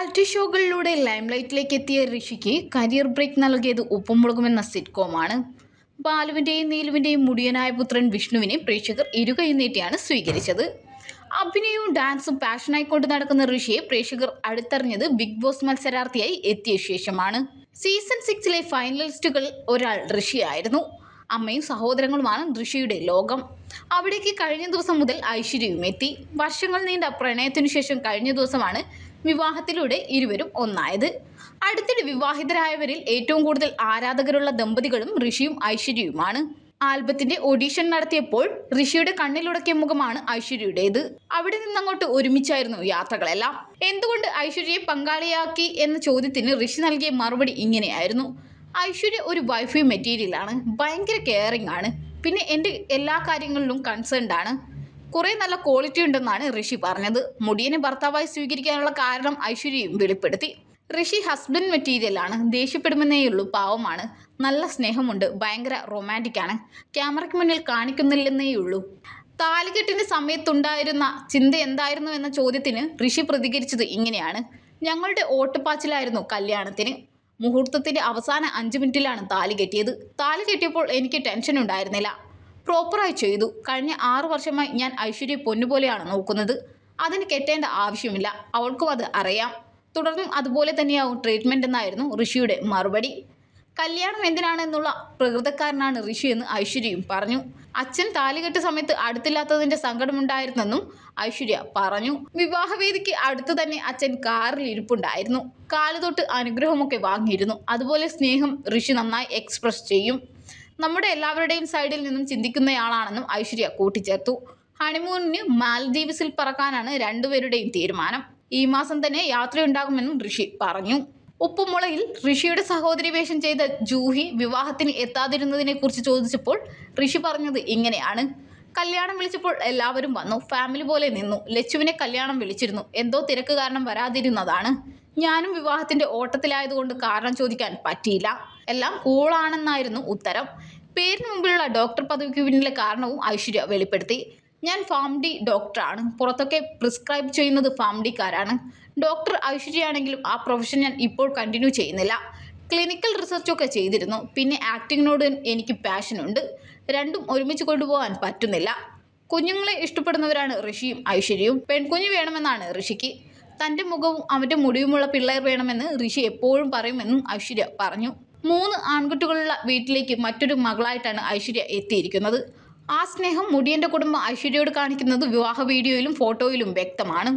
Reality ഷോകളിലൂടെ ലൈംലൈറ്റിലേക്ക് എത്തിയ ഋഷിക്ക് career break നൽകിയത് ഉപ്പുമുളകുമെന്ന സിറ്റ്കോമാണ് ബാലുവിന്റെയും നീലുവിന്റെയും മുടിയനായ പുത്രൻ വിഷ്ണുവിനെ പ്രേക്ഷകർ ഇരുകൈ നീട്ടിയാണ് സ്വീകരിച്ചത്. അഭിനയവും ഡാൻസും പാഷനായി കൊണ്ട് നടക്കുന്ന ഋഷിയെ പ്രേക്ഷകർ അടുത്തറിഞ്ഞത് ബിഗ് ബോസ് മത്സരാർത്ഥിയായി എത്തിയ ശേഷമാണ്. സീസൺ സിക്സിലെ ഫൈനലിസ്റ്റുകൾ ഒരാൾ ഋഷിയായിരുന്നു. അമ്മയും സഹോദരങ്ങളുമാണ് ഋഷിയുടെ ലോകം. അവിടേക്ക് കഴിഞ്ഞ ദിവസം മുതൽ ഐശ്വര്യവും എത്തി. വർഷങ്ങൾ നീണ്ട പ്രണയത്തിനു ശേഷം കഴിഞ്ഞ ദിവസമാണ് വിവാഹത്തിലൂടെ ഇരുവരും ഒന്നായത്. അടുത്തിടെ വിവാഹിതരായവരിൽ ഏറ്റവും കൂടുതൽ ആരാധകരുള്ള ദമ്പതികളും ഋഷിയും ഐശ്വര്യയുമാണ്. ആൽബത്തിന്റെ ഓഡീഷൻ നടത്തിയപ്പോൾ ഋഷിയുടെ കണ്ണിലുടക്കിയ മുഖമാണ് ഐശ്വര്യയുടേത്. അവിടെ നിന്നങ്ങോട്ട് ഒരുമിച്ചായിരുന്നു യാത്രകളെല്ലാം. എന്തുകൊണ്ട് ഐശ്വര്യയെ പങ്കാളിയാക്കി എന്ന ചോദ്യത്തിന് ഋഷി നൽകിയ മറുപടി ഇങ്ങനെയായിരുന്നു. ഐശ്വര്യ ഒരു വൈഫൈ മെറ്റീരിയലാണ് ഭയങ്കര കെയറിങ് ആണ്. പിന്നെ എന്റെ എല്ലാ കാര്യങ്ങളിലും കൺസേൺഡ് ആണ്. കുറേ നല്ല ക്വാളിറ്റി ഉണ്ടെന്നാണ് ഋഷി പറഞ്ഞത്. മുടിയനെ ഭർത്താവായി സ്വീകരിക്കാനുള്ള കാരണം ഐശ്വര്യയും വെളിപ്പെടുത്തി. ഋഷി ഹസ്ബൻഡ് മെറ്റീരിയലാണ് ദേഷ്യപ്പെടുമെന്നേയുള്ളൂ പാവമാണ്. നല്ല സ്നേഹമുണ്ട്. ഭയങ്കര റൊമാന്റിക് ആണ്. ക്യാമറയ്ക്ക് മുന്നിൽ കാണിക്കുന്നില്ലെന്നേയുള്ളൂ. താലികെട്ടിന്റെ സമയത്തുണ്ടായിരുന്ന ചിന്ത എന്തായിരുന്നു എന്ന ചോദ്യത്തിന് ഋഷി പ്രതികരിച്ചത് ഇങ്ങനെയാണ്. ഞങ്ങളുടെ ഓട്ടുപാച്ചിലായിരുന്നു കല്യാണത്തിന്. മുഹൂർത്തത്തിന്റെ അവസാന അഞ്ച് മിനിറ്റിലാണ് താലി കെട്ടിയത്. താലി കെട്ടിയപ്പോൾ എനിക്ക് ടെൻഷൻ ഉണ്ടായിരുന്നില്ല. പ്രോപ്പറായി ചെയ്തു. കഴിഞ്ഞ ആറു വർഷമായി ഞാൻ ഐശ്വര്യ പൊന്നുപോലെയാണ് നോക്കുന്നത്. അതിന് കെട്ടേണ്ട ആവശ്യമില്ല. അവൾക്കും അത് അറിയാം. തുടർന്നും അതുപോലെ തന്നെയാവും ട്രീറ്റ്മെന്റ് എന്നായിരുന്നു ഋഷിയുടെ മറുപടി. കല്യാണം എന്തിനാണ് എന്നുള്ള പ്രകൃതക്കാരനാണ് ഋഷി എന്ന് ഐശ്വര്യയും പറഞ്ഞു. അച്ഛൻ താലികെട്ട സമയത്ത് അടുത്തില്ലാത്തതിന്റെ സങ്കടമുണ്ടായിരുന്നെന്നും ഐശ്വര്യ പറഞ്ഞു. വിവാഹവേദിക്ക് അടുത്ത് തന്നെ അച്ഛൻ കാറിൽ ഇരിപ്പുണ്ടായിരുന്നു. കാലുതൊട്ട് അനുഗ്രഹമൊക്കെ വാങ്ങിയിരുന്നു. അതുപോലെ സ്നേഹം ഋഷി നന്നായി എക്സ്പ്രസ് ചെയ്യും. നമ്മുടെ എല്ലാവരുടെയും സൈഡിൽ നിന്നും ചിന്തിക്കുന്നയാളാണെന്നും ഐശ്വര്യ കൂട്ടിച്ചേർത്തു. ഹണിമൂണിന് മാലദ്വീപ്സിൽ പറക്കാനാണ് രണ്ടുപേരുടെയും തീരുമാനം. ഈ മാസം തന്നെ യാത്രയുണ്ടാകുമെന്നും ഋഷി പറഞ്ഞു. ഉപ്പുമുളയിൽ ഋഷിയുടെ സഹോദരി വേഷം ചെയ്ത ജൂഹി വിവാഹത്തിന് എത്താതിരുന്നതിനെ കുറിച്ച് ചോദിച്ചപ്പോൾ ഋഷി പറഞ്ഞത് ഇങ്ങനെയാണ്. കല്യാണം വിളിച്ചപ്പോൾ എല്ലാവരും വന്നു. ഫാമിലി പോലെ നിന്നു. ലച്ചുവിനെ കല്യാണം വിളിച്ചിരുന്നു. എന്തോ തിരക്ക് കാരണം വരാതിരുന്നതാണ്. ഞാനും വിവാഹത്തിന്റെ ഓട്ടത്തിലായതുകൊണ്ട് കാരണം ചോദിക്കാൻ പറ്റിയില്ല. എല്ലാം കൂളാണെന്നായിരുന്നു ഉത്തരം. പേരിന് മുമ്പിലുള്ള ഡോക്ടർ പദവിക്ക് പിന്നിലെ കാരണവും ഐശ്വര്യ വെളിപ്പെടുത്തി. ഞാൻ ഫാം ഡി ഡോക്ടറാണ് പുറത്തൊക്കെ പ്രിസ്ക്രൈബ് ചെയ്യുന്നത് ഫാം ഡിക്കാരാണ് ഡോക്ടർ ഐശ്വര്യയാണെങ്കിലും ആ പ്രൊഫഷൻ ഞാൻ ഇപ്പോൾ കണ്ടിന്യൂ ചെയ്യുന്നില്ല. ക്ലിനിക്കൽ റിസർച്ചൊക്കെ ചെയ്തിരുന്നു. പിന്നെ ആക്ടിങ്ങിനോട് എനിക്ക് പാഷനുണ്ട് രണ്ടും ഒരുമിച്ച് കൊണ്ടുപോകാൻ പറ്റുന്നില്ല. കുഞ്ഞുങ്ങളെ ഇഷ്ടപ്പെടുന്നവരാണ് ഋഷിയും ഐശ്വര്യയും. പെൺകുഞ്ഞ് വേണമെന്നാണ് ഋഷിക്ക്. തന്റെ മുഖവും അവന്റെ മുടിയുമുള്ള പിള്ളേർ വേണമെന്ന് ഋഷി എപ്പോഴും പറയുമെന്നും ഐശ്വര്യ പറഞ്ഞു. മൂന്ന് ആൺകുട്ടികളുള്ള വീട്ടിലേക്ക് മറ്റൊരു മകളായിട്ടാണ് ഐശ്വര്യ എത്തിയിരിക്കുന്നത്. ആ സ്നേഹം മുടിയന്റെ കുടുംബം ഐശ്വര്യയോട് കാണിക്കുന്നത് വിവാഹ വീഡിയോയിലും ഫോട്ടോയിലും വ്യക്തമാണ്.